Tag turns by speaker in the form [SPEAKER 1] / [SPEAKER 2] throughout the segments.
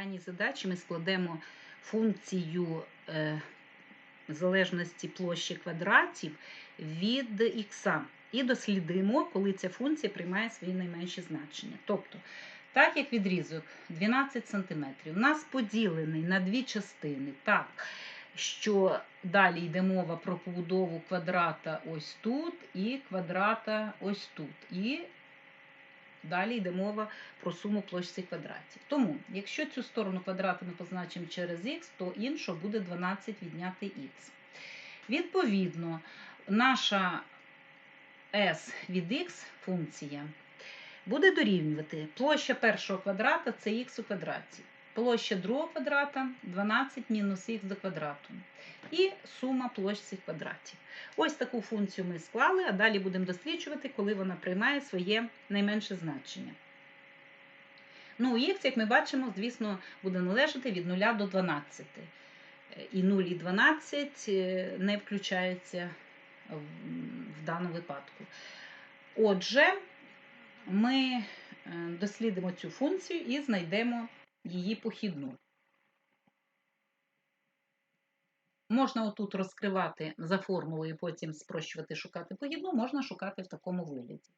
[SPEAKER 1] даній задачі ми складемо функцію е, залежності площі квадратів від х і дослідимо, коли ця функція приймає свої найменші значення. Тобто, так як відрізок 12 см у нас поділений на дві частини, так, що далі йде мова про побудову квадрата ось тут і квадрата ось тут. І Далі йде мова про суму площі квадратів. Тому, якщо цю сторону квадрата ми позначимо через х, то іншу буде 12 відняти х. Відповідно, наша s від х функція буде дорівнювати площа першого квадрата це х у квадраті. Площа другого квадрата 12 мінус х до квадрату. І сума площ цих квадратів. Ось таку функцію ми склали, а далі будемо досліджувати, коли вона приймає своє найменше значення. Ну, х, як ми бачимо, звісно, буде належати від 0 до 12. І 0 і 12 не включаються в даному випадку. Отже, ми дослідимо цю функцію і знайдемо її похідну. Можна отут розкривати за формулою, потім спрощувати, шукати похідну, можна шукати в такому вигляді.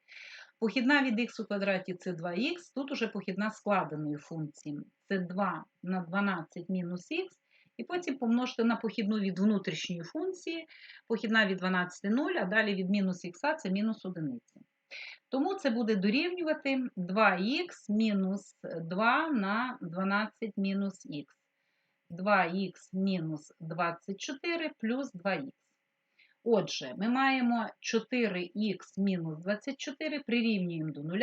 [SPEAKER 1] Похідна від х у квадраті це 2х, тут уже похідна складеної функції. Це 2 на 12 мінус х, і потім помножити на похідну від внутрішньої функції, похідна від 12 0, а далі від мінус х це мінус 1. Тому це буде дорівнювати 2х мінус 2 на 12 мінус х. 2х мінус 24 плюс 2х. Отже, ми маємо 4х мінус 24 прирівнюємо до 0.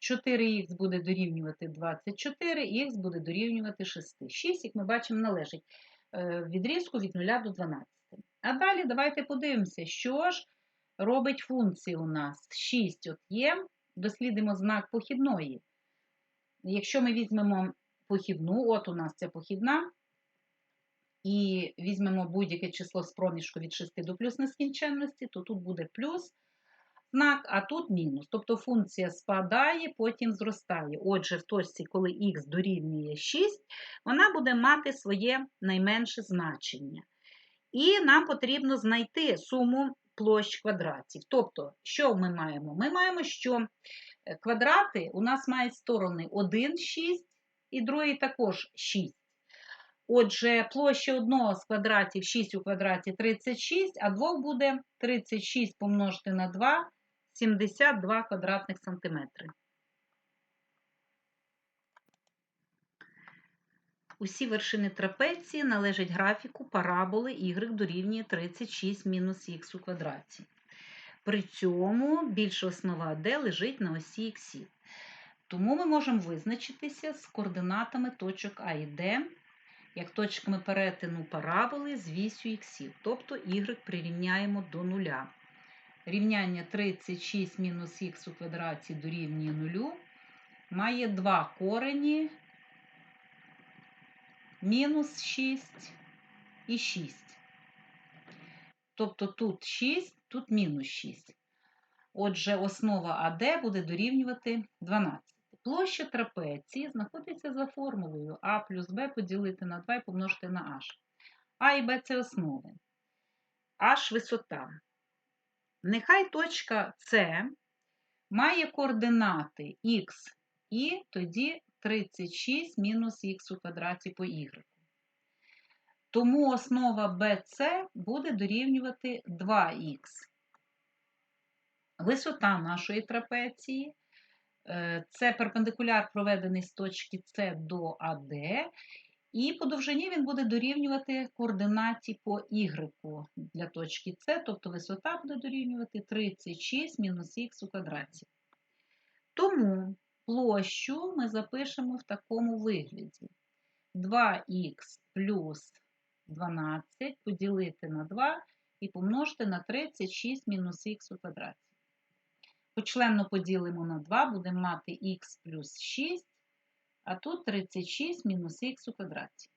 [SPEAKER 1] 4х буде дорівнювати 24, х буде дорівнювати 6. 6, як ми бачимо, належить відрізку від 0 до 12. А далі давайте подивимося, що ж робить функція у нас 6 от є, дослідимо знак похідної. Якщо ми візьмемо похідну, от у нас ця похідна, і візьмемо будь-яке число з проміжку від 6 до плюс нескінченності, то тут буде плюс знак, а тут мінус. Тобто функція спадає, потім зростає. Отже, в точці, коли х дорівнює 6, вона буде мати своє найменше значення. І нам потрібно знайти суму площ квадратів. Тобто, що ми маємо? Ми маємо, що квадрати у нас мають сторони 1, 6 і другий також 6. Отже, площа одного з квадратів 6 у квадраті 36, а двох буде 36 помножити на 2, 72 квадратних сантиметри. Усі вершини трапеції належать графіку параболи y дорівнює 36 мінус х у квадраті. При цьому більша основа d лежить на осі х. Тому ми можемо визначитися з координатами точок А і Д, як точками перетину параболи з вісю х, тобто y прирівняємо до нуля. Рівняння 36 мінус х у квадраті дорівнює нулю, має два корені мінус 6 і 6. Тобто тут 6, тут мінус 6. Отже, основа АД буде дорівнювати 12. Площа трапеції знаходиться за формулою А плюс Б поділити на 2 і помножити на H. А і Б це основи. H висота. Нехай точка С має координати Х і тоді 36 мінус х у квадраті по y. Тому основа BC буде дорівнювати 2х. Висота нашої трапеції це перпендикуляр, проведений з точки С до АД, і по довжині він буде дорівнювати координаті по y для точки С, тобто висота буде дорівнювати 36 мінус х у квадраті. Тому площу ми запишемо в такому вигляді. 2х плюс 12 поділити на 2 і помножити на 36 мінус х у квадраті. Почленно поділимо на 2, будемо мати х плюс 6, а тут 36 мінус х у квадраті.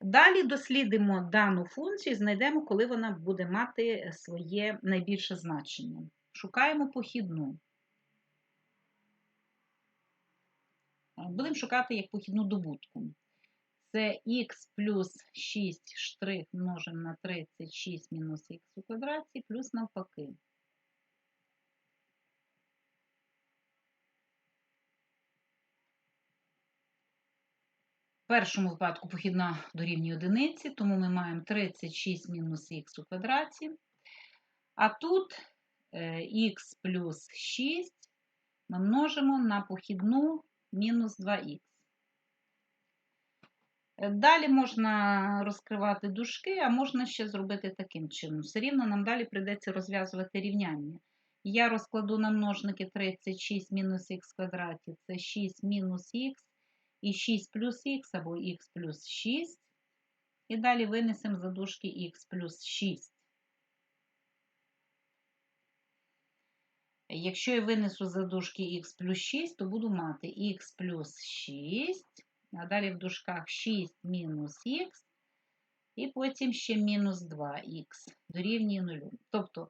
[SPEAKER 1] Далі дослідимо дану функцію і знайдемо, коли вона буде мати своє найбільше значення. Шукаємо похідну. Будемо шукати як похідну добутку. Це х плюс 6 штрих множимо на 36 мінус х у квадраті, плюс навпаки. В першому випадку похідна дорівнює одиниці, тому ми маємо 36 мінус х у квадраті. А тут х е, плюс 6 ми множимо на похідну мінус 2х. Е, далі можна розкривати дужки, а можна ще зробити таким чином. Все рівно нам далі прийдеться розв'язувати рівняння. Я розкладу на множники 36 мінус х квадраті, це 6 мінус х, і 6 плюс х або х плюс 6. І далі винесемо за дужки х плюс 6. Якщо я винесу за дужки х плюс 6, то буду мати х плюс 6, а далі в дужках 6 мінус х, і потім ще мінус 2х дорівнює 0. Тобто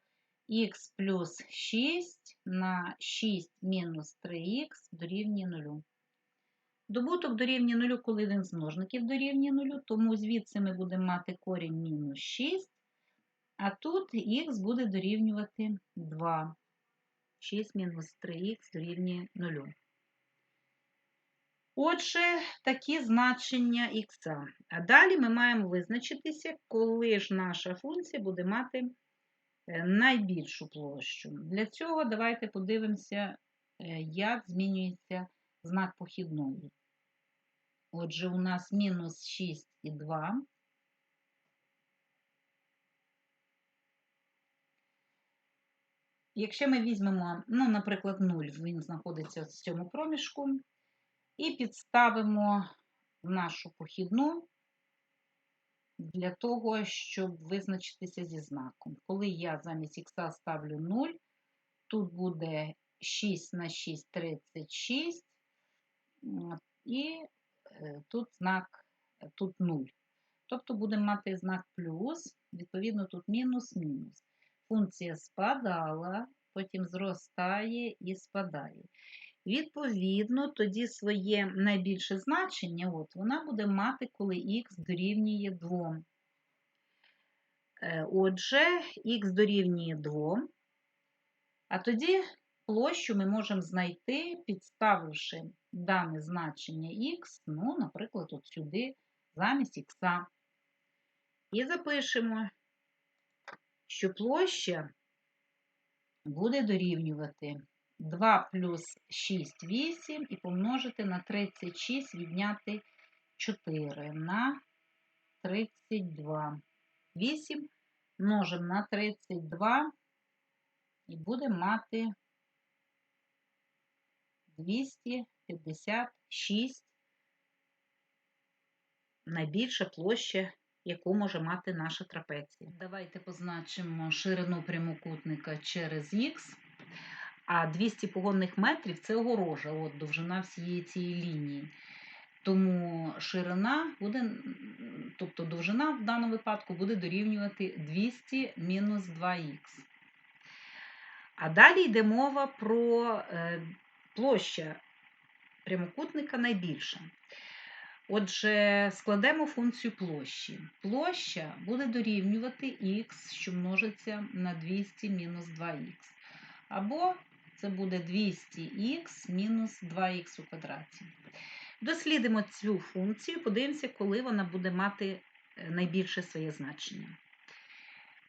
[SPEAKER 1] х плюс 6 на 6 мінус 3х дорівнює 0. Добуток дорівнює 0, коли один з множників дорівнює 0, тому звідси ми будемо мати корінь мінус 6, а тут х буде дорівнювати 2. 6 мінус 3х дорівнює 0. Отже, такі значення х. А далі ми маємо визначитися, коли ж наша функція буде мати е, найбільшу площу. Для цього давайте подивимося, е, як змінюється знак похідної. Отже, у нас мінус 6 і 2. Якщо ми візьмемо, ну, наприклад, 0, він знаходиться в цьому проміжку, і підставимо в нашу похідну для того, щоб визначитися зі знаком. Коли я замість х ставлю 0, тут буде 6 на 6 36, і е, тут знак тут 0. Тобто будемо мати знак плюс, відповідно, тут мінус мінус функція спадала, потім зростає і спадає. Відповідно, тоді своє найбільше значення от, вона буде мати, коли х дорівнює 2. Е, отже, х дорівнює 2, а тоді площу ми можемо знайти, підставивши дане значення х, ну, наприклад, от сюди замість х. І запишемо що площа буде дорівнювати 2 плюс 6 8 і помножити на 36, відняти 4 на 32. 8 множимо на 32 і будемо мати 256 найбільша площа яку може мати наша трапеція. Давайте позначимо ширину прямокутника через х, а 200 погонних метрів це огорожа, от довжина всієї цієї лінії. Тому ширина буде, тобто довжина в даному випадку буде дорівнювати 200 мінус 2х. А далі йде мова про е, площа прямокутника найбільша. Отже, складемо функцію площі. Площа буде дорівнювати х, що множиться на 200 мінус 2х. Або це буде 200х мінус 2х у квадраті. Дослідимо цю функцію, подивимося, коли вона буде мати е, найбільше своє значення.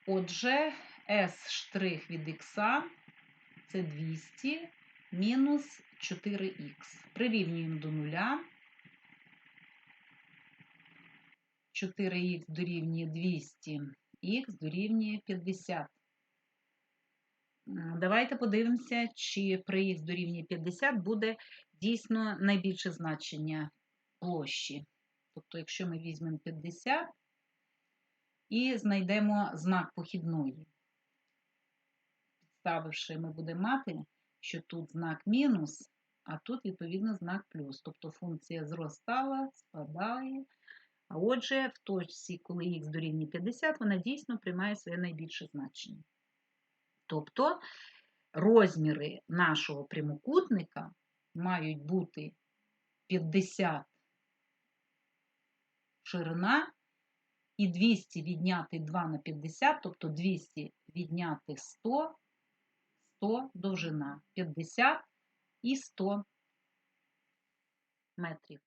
[SPEAKER 1] Отже, s' від х це 200 мінус 4х. Прирівнюємо до нуля. 4х дорівнює 200, х дорівнює 50. Давайте подивимося, чи при х дорівнює 50 буде дійсно найбільше значення площі. Тобто, якщо ми візьмемо 50 і знайдемо знак похідної. Підставивши, ми будемо мати, що тут знак мінус, а тут, відповідно, знак плюс. Тобто функція зростала, спадає. А отже, в точці, коли х дорівнює 50, вона дійсно приймає своє найбільше значення. Тобто розміри нашого прямокутника мають бути 50 ширина і 200 відняти 2 на 50, тобто 200 відняти 100, 100 довжина, 50 і 100 метрів.